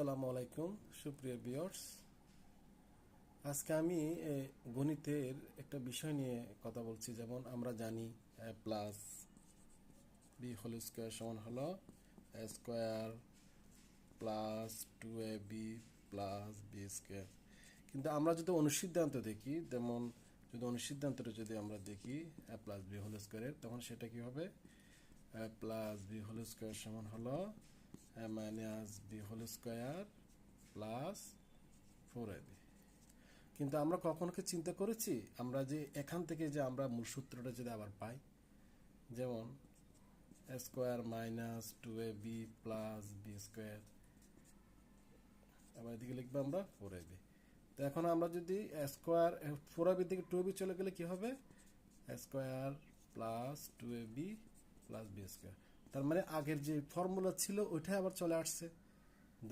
আসসালামু আলাইকুম, সুপ্রিয় বিয়ার্স আজকে আমি গণিতের একটা বিষয় নিয়ে কথা বলছি। যেমন আমরা জানি প্লাস বি হোল স্কোয়ার সমান হলো square plus two A B plus B square কিন্তু আমরা যদি অনুসিদ্ধান্ত দেখি, যেমন যদি অনুসিদ্ধান্তটা যদি আমরা দেখি প্লাস বি হোল স্কোয়ারের তখন সেটা কি হবে? প্লাস বি হোল স্কোয়ার সমান হলো minus B whole square plus four A B কিন্তু আমরা কখনো কি চিন্তা করেছি? আমরা যে এখান থেকে যে আমরা মূল সূত্রটা যদি আবার পাই, যেমন square minus two A B plus B square আবার এদিকে লিখব আমরা ফোর এ বি তো এখন আমরা যদি স্কোয়ার ফোর এ বি থেকে টু বি চলে গেলে কি হবে? Square plus two A B plus B square তার মানে আগের যে ফর্মুলা ছিল ওইটাই আবার চলে আসছে।